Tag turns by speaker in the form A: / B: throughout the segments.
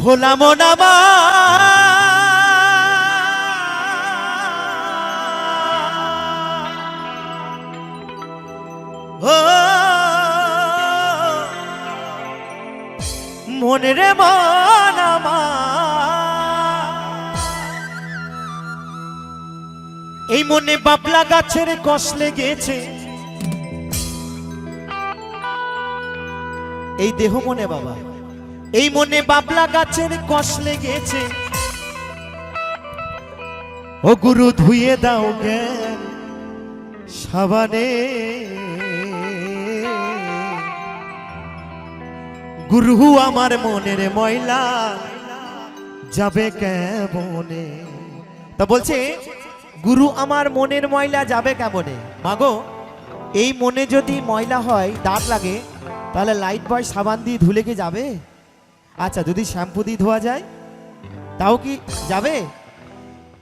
A: ভোলা মোনামা মনে রে মনামা এই মনে বাবলা গাছের কষ লেগেছে। এই দেহ মনে বাবা। এই মনে বাবলা গাছের কষ লেগেছে। ও গুরু, ধুয়ে দাও জ্ঞান, সাবানে। গুরু, আমার মনের ময়লা যাবে কেমনে? তা বলছে, গুরু, আমার মনের ময়লা যাবে কেমনে? মাগো, এই মনে যদি ময়লা হয় দাঁত লাগে, তাহলে লাইট বয় সাবান দিয়ে ধুলে কি যাবে? আচ্ছা যদি শ্যাম্পু দিয়ে ধোয়া যায়, তাও কি যাবে?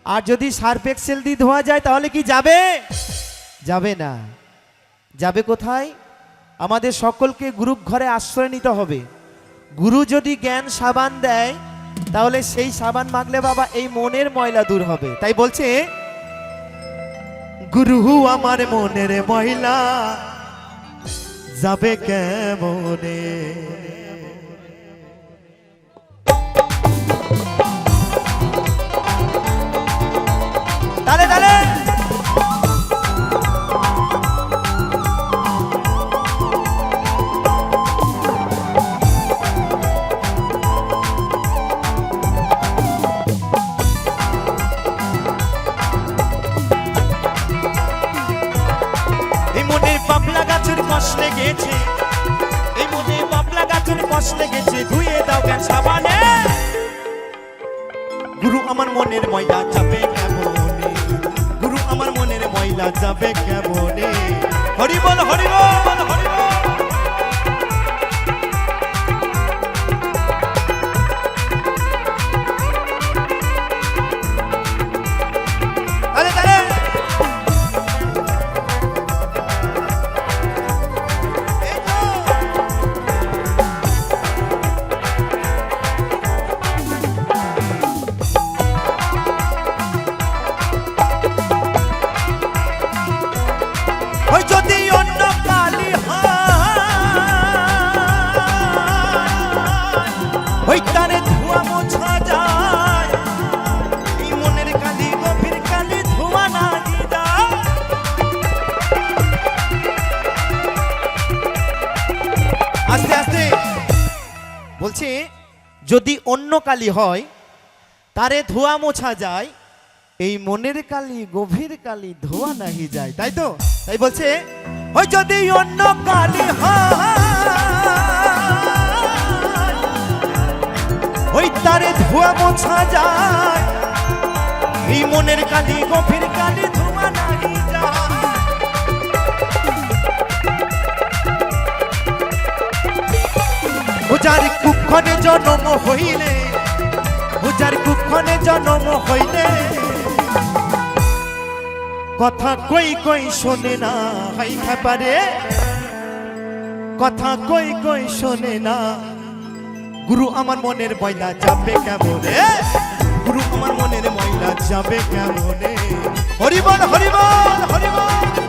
A: আর যদি সার্ফ এক্সেল দিয়ে ধোয়া যায়, তাহলে কি যাবে? যাবে না। যাবে কোথায়? আমাদের সকলকে গ্রুপ ঘরে আশ্রয় নিতে হবে। গুরু যদি জ্ঞান সাবান দেয়, তাহলে সেই সাবান মাগলে বাবা এই মনের ময়লা দূর হবে। তাই বলছে, গুরু আমার মনের ময়লা যাবে কেমনে? তালে তালে এই মনে পাপলা গাছের কষ লেগেছে। এই মনে পাপলা গাছের কষ লেগেছে। ধুয়ে দাও জ্ঞান সাবানে গুরু আমার মনের ময়লা যাবে কেমনে যাবে কেমনে? হরি বল যদি অন্য কালি হয়, তারে ধোয়া মোছা যায়, এই মনের কালি, গভীর কালি ধোয়া নাহি যায়। তাই তো? তাই বলছে, ওই যদি অন্য কালি ওই তারে ধোয়া মোছা যায়, এই মনের কালি, গভীর কালি ধোয়া কুক্ষণে জন্ম হইলে উজার কুক্ষণে জন্ম হইলে। কথা কই কই শোনে না, হাই খাপারে কথা কই কই শোনে না, গুরু আমার মনের ময়লা যাবে কেমনে? গুরু আমার মনের ময়লা যাবে কেমনে? হরিবল হরিবল হরিবল।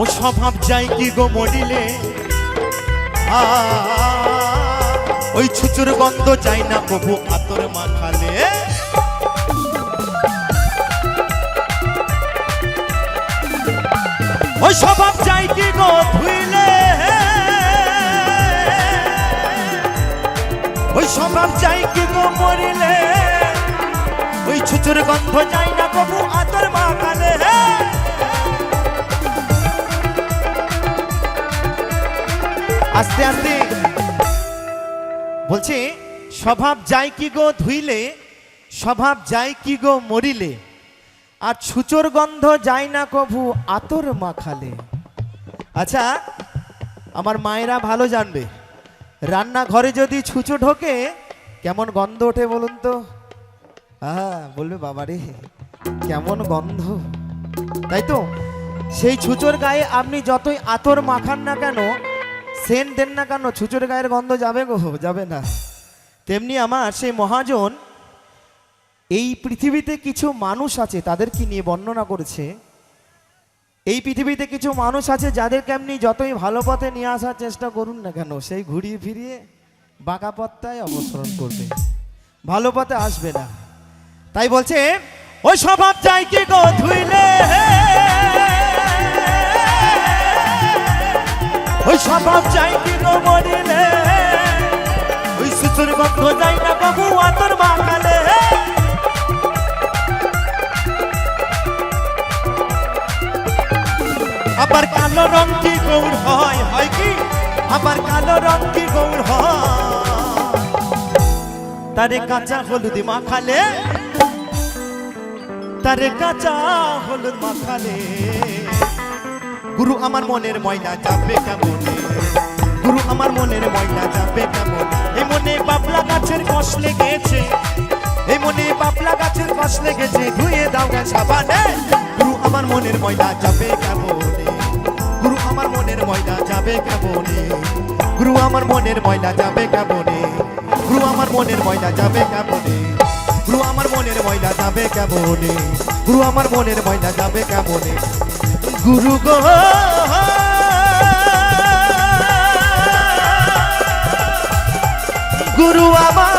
A: ও স্বভাব যাই কি গো মরিলে? ওই ছুচুর গন্ধ যাই না প্রভু আতর মাখালে। ওই স্বভাব যাই কি গো ভুইলে ওই স্বভাব যাই কি গো মরিলে? ওই ছুচুর গন্ধ যাই না প্রভু আতর মাখালে। হ্যাঁ আস্তে আস্তে। বলছে, স্বভাব যায় কি গো ধুইলে? স্বভাব যায় কি গো মরিলে? আর ছুচোর গন্ধ যায় না কভু আতর মাখালে? আচ্ছা আমার মায়েরা ভালো জানবে। রান্নাঘরে যদি ছুঁচো ঢোকে, কেমন গন্ধ ওঠে বলুন তো? হ্যাঁ বলবে বাবারে কেমন গন্ধ। তাই তো, সেই ছুচোর গায়ে আপনি যতই আতর মাখান না কেন সেন্ট দেন না কেন? ছুচোর গায়ের গন্ধ যাবে গো, যাবে না। তেমনি আমার সেই মহাজন, এই পৃথিবীতে কিছু মানুষ আছে তাদের কি নিয়ে বর্ণনা করেছে। এই পৃথিবীতে কিছু মানুষ আছে, যাদেরকে আপনি যতই ভালো পথে নিয়ে আসার চেষ্টা করুন না কেন, সেই ঘুরিয়ে ফিরিয়ে বাঁকা পথটায় অবসরণ করবে। ভালো পথে আসবে না। তাই বলছে, ওই স্বভাব চাই কি গো ধুইলে ওই স্বভাব চাই কি মরিলে, ওই সুচুর গন্ধ যাই না বাবু আতর মাখালে আবার কালো রং কি গৌর হয় হয় কি? আবার কালো রং কি গৌর হয়? তারে কাঁচা হলুদ মাখালে, তারে কাঁচা হলুদ মাখালে। গুরু আমার মনের ময়লা যাবে কেমনে? গুরু আমার মনের ময়লা যাবে কেমন? এই মনে বাবলা গাছের কষ লেগেছে। এই মনে বাবলা গাছের কষ লেগেছে। ধুয়ে দাও গে সাবানে। গুরু আমার মনের ময়লা যাবে কেমনে? গুরু আমার মনের ময়লা যাবে কেমনে? গুরু আমার মনের ময়লা যাবে কেমনে? গুরু আমার মনের ময়লা যাবে কেমনে? গুরু আমার মনের ময়লা যাবে কেমনে? গুরু আমার মনের ময়লা যাবে কেমনে? গুরু গো। গুরু আমার